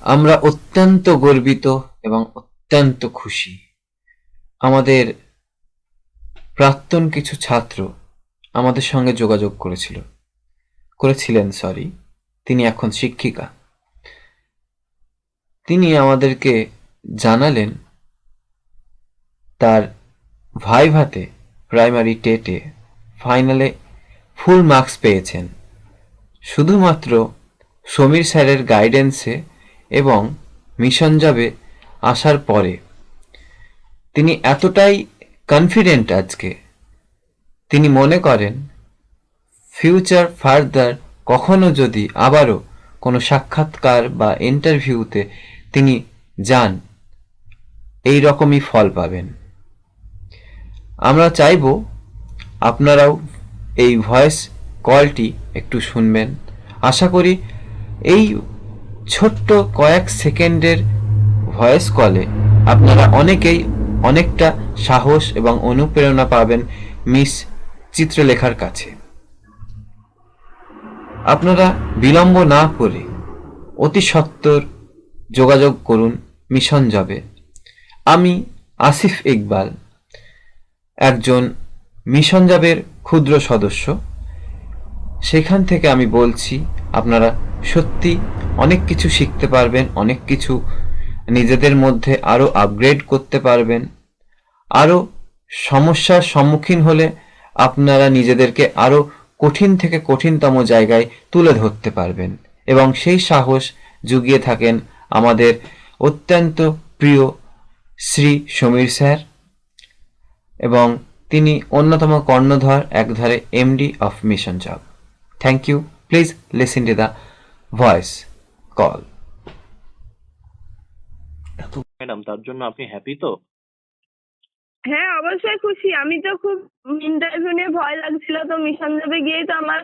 আমরা অত্যন্ত গর্বিত এবং অত্যন্ত খুশি। আমাদের প্রাক্তন কিছু ছাত্র আমাদের সঙ্গে যোগাযোগ করেছিল। করেছিলেন সরি তিনি এখন শিক্ষিকা। তিনি আমাদেরকে জানালেন, তার ভাইভাতে প্রাইমারি টেটে ফাইনালে ফুল মার্কস পেয়েছেন। শুধুমাত্র সমীর স্যারের গাইডেন্সে এবং মিশন যাবে আসার পরে। তিনি এতটাই কনফিডেন্ট আজকে। তিনি মনে করেন ফিউচার ফার্দার কখনো যদি আবারও কোনো সাক্ষাৎকার বা ইন্টারভিউতে তিনি যান এই রকমই ফল পাবেন। আমরা চাইব আপনারাও এই ভয়েস কলটি একটু শুনবেন। আশা করি এই ছোট্ট কয়েক সেকেন্ডের ভয়েস কলে আপনারা অনেকেই অনেকটা সাহস এবং অনুপ্রেরণা পাবেন মিস চিত্রলেখার কাছে। আপনারা বিলম্ব না করে অতি সত্বর যোগাযোগ করুন মিশন যাবে আমি আসিফ ইকবাল, একজন মিশন যাবের ক্ষুদ্র সদস্য। সেখান থেকে আমি বলছি, আপনারা সত্যি অনেক কিছু শিখতে পারবেন, অনেক কিছু নিজেদের মধ্যে আরও আপগ্রেড করতে পারবেন। আরও সমস্যার সম্মুখীন হলে আপনারা নিজেদেরকে আরও কঠিন থেকে কঠিনতম জায়গায় তুলে ধরতে পারবেন এবং সেই সাহস জুগিয়ে থাকেন আমাদের অত্যন্ত প্রিয় শ্রী সমীর স্যার এবং তিনি অন্যতম কর্ণধর, একধারে MD of Mission Job thank you please listen to the voice call. Madam তার জন্য আপনি হ্যাপি তো? হ্যাঁ অবশ্যই খুশি। আমি তো খুব ইন্টারভিউ নিয়ে ভয় লাগছিল তো মিশন যাবে গিয়েই তো আমার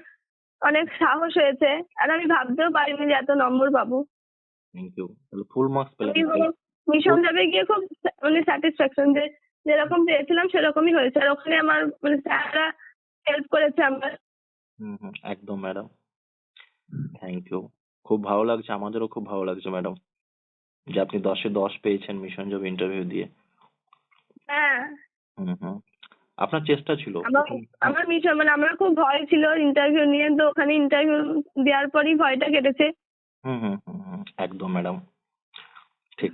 অনেক সাহস হয়েছে। আর আমি ভাবতেও পারিনি যে এত নম্বর পাবো। থ্যাংক ইউ তাহলে ফুল মার্কস তাহলে? মিশন যাবে গিয়ে খুব মানে স্যাটিসফ্যাকশন যে যেরকম পেয়েছিলাম সেরকমই হয়েছে। আর ওখানে আমার মানে স্যাররা হেল্প করেছে আমার। হুম হুম একদম ম্যাডাম থ্যাংক ইউ খুব ভালো লাগছে আমাদেরও খুব ভালো লাগছে ম্যাডাম যে আপনি দশে দশ পেয়েছেন মিশন জব ইন্টারভিউ দিয়ে। হ্যাঁ। হুম হুম। আপনার চেষ্টা ছিল। আমার মিশন মানে আমার খুব ভয় ছিল ইন্টারভিউ নিয়ে তো ওখানে ইন্টারভিউ দেওয়ার পরই ভয়টা কেটেছে। হুম হুম হুম হুম, একদম ম্যাডাম ঠিক।